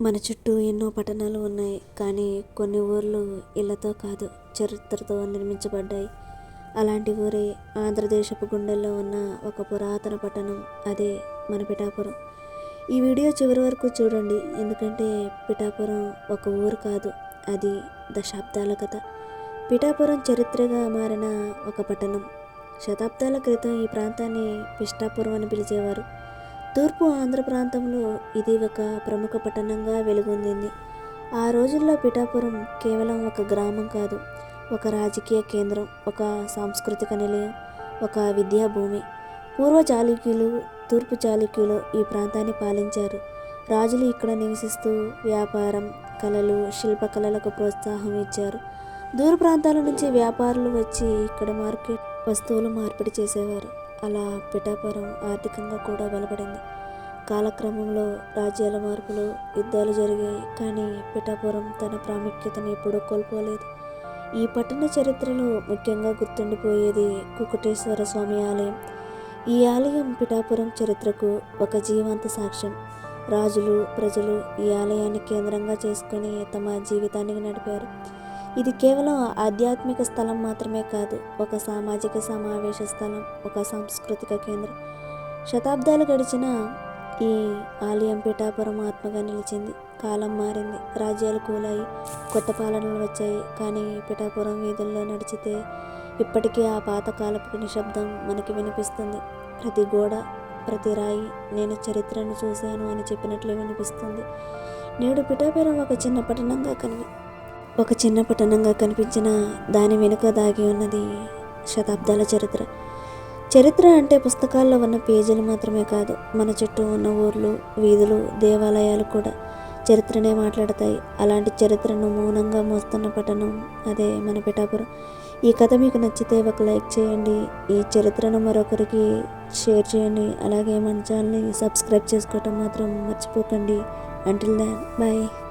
మన చుట్టూ ఎన్నో పట్టణాలు ఉన్నాయి కానీ కొన్ని ఊర్లు ఇళ్ళతో కాదు చరిత్రతో నిర్మించబడ్డాయి. అలాంటి ఊరే ఆంధ్రదేశపు గుండెల్లో ఉన్న ఒక పురాతన పట్టణం అదే మన పిఠాపురం. ఈ వీడియో చివరి వరకు చూడండి ఎందుకంటే పిఠాపురం ఒక ఊరు కాదు అది దశాబ్దాల కథ. పిఠాపురం చరిత్రగా మారిన ఒక పట్టణం. శతాబ్దాల క్రితం ఈ ప్రాంతాన్ని పిష్టాపురం అని పిలిచేవారు. తూర్పు ఆంధ్ర ప్రాంతంలో ఇది ఒక ప్రముఖ పట్టణంగా వెలుగొందింది. ఆ రోజుల్లో పిఠాపురం కేవలం ఒక గ్రామం కాదు ఒక రాజకీయ కేంద్రం ఒక సాంస్కృతిక నిలయం ఒక విద్యా భూమి. పూర్వ చాళుక్యులు తూర్పు చాళుక్యులు ఈ ప్రాంతాన్ని పాలించారు. రాజులు ఇక్కడ నివసిస్తూ వ్యాపారం కళలు శిల్పకళలకు ప్రోత్సాహం ఇచ్చారు. దూర ప్రాంతాల నుంచి వ్యాపారులు వచ్చి ఇక్కడ మార్కెట్ వస్తువులు మార్పిడి చేసేవారు. అలా పిఠాపురం ఆర్థికంగా కూడా బలపడింది. కాలక్రమంలో రాజ్యాల మార్పులు యుద్ధాలు జరిగాయి. కానీ పిఠాపురం తన ప్రాముఖ్యతను ఎప్పుడూ కోల్పోలేదు. ఈ పట్టణ చరిత్రలో ముఖ్యంగా గుర్తుండిపోయేది కుకుటేశ్వర స్వామి ఆలయం. ఈ ఆలయం పిఠాపురం చరిత్రకు ఒక జీవంత సాక్ష్యం. రాజులు ప్రజలు ఈ ఆలయాన్ని కేంద్రంగా చేసుకొని తమ జీవితాన్ని నడిపారు. ఇది కేవలం ఆధ్యాత్మిక స్థలం మాత్రమే కాదు ఒక సామాజిక సమావేశ స్థలం ఒక సాంస్కృతిక కేంద్రం. శతాబ్దాలు గడిచిన ఈ ఆలయం పిఠాపురం ఆత్మగా నిలిచింది. కాలం మారింది. రాజ్యాలు కూలాయి కొత్త పాలనలు వచ్చాయి. కానీ పిఠాపురం వీధుల్లో నడిచితే ఇప్పటికీ ఆ పాతకాలపు నిశ్శబ్దం మనకి వినిపిస్తుంది. ప్రతి గోడ ప్రతి రాయి నేను చరిత్రను చూశాను అని చెప్పినట్లే వినిపిస్తుంది. నేడు పిఠాపురం ఒక చిన్న పట్టణంగా కనిపి ఒక చిన్న పట్టణంగా కనిపించిన దాని వెనుక దాగి ఉన్నది శతాబ్దాల చరిత్ర. చరిత్ర అంటే పుస్తకాల్లో ఉన్న పేజీలు మాత్రమే కాదు మన చుట్టూ ఉన్న ఊర్లు వీధులు దేవాలయాలు కూడా చరిత్రనే మాట్లాడతాయి. అలాంటి చరిత్రను మౌనంగా మోస్తున్న పట్టణం అదే మన పిఠాపురం. ఈ కథ మీకు నచ్చితే ఒక లైక్ చేయండి ఈ చరిత్రను మరొకరికి షేర్ చేయండి అలాగే మన ఛానల్ని సబ్స్క్రైబ్ చేసుకోవటం మాత్రం మర్చిపోకండి. అంటిల్ దాన్ బాయ్